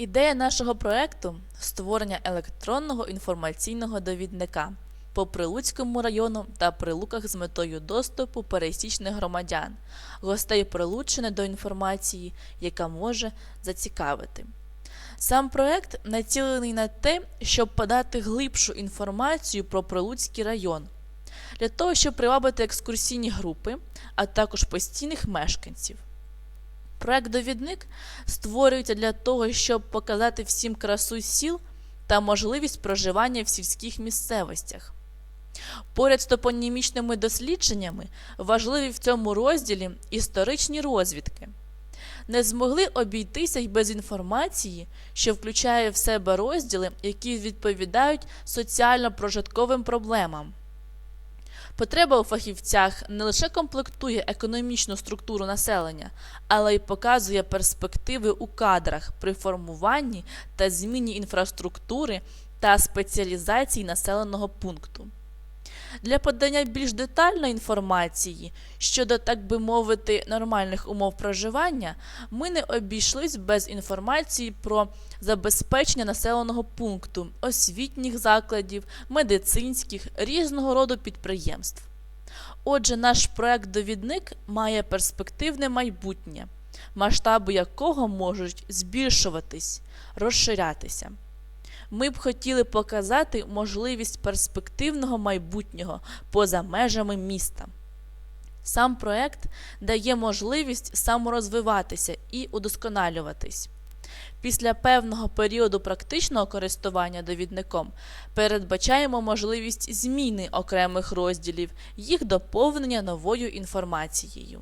Ідея нашого проекту створення електронного інформаційного довідника по Прилуцькому району та Прилуках з метою доступу пересічних громадян, гостей Прилуччини до інформації, яка може зацікавити. Сам проект націлений на те, щоб подати глибшу інформацію про Прилуцький район, для того, щоб привабити екскурсійні групи, а також постійних мешканців. Проект Довідник створюється для того, щоб показати всім красу сіл та можливість проживання в сільських місцевостях. Поряд з топонімічними дослідженнями важливі в цьому розділі історичні розвідки. Не змогли обійтися й без інформації, що включає в себе розділи, які відповідають соціально-прожитковим проблемам. Потреба у фахівцях не лише комплектує економічну структуру населення, але й показує перспективи у кадрах при формуванні та зміні інфраструктури та спеціалізації населеного пункту. Для подання більш детальної інформації щодо, так би мовити, нормальних умов проживання, ми не обійшлись без інформації про забезпечення населеного пункту, освітніх закладів, медицинських, різного роду підприємств. Отже, наш проект-довідник має перспективне майбутнє, масштаби якого можуть збільшуватись, розширятися. Ми б хотіли показати можливість перспективного майбутнього поза межами міста. Сам проект дає можливість саморозвиватися і удосконалюватись. Після певного періоду практичного користування довідником передбачаємо можливість зміни окремих розділів, їх доповнення новою інформацією.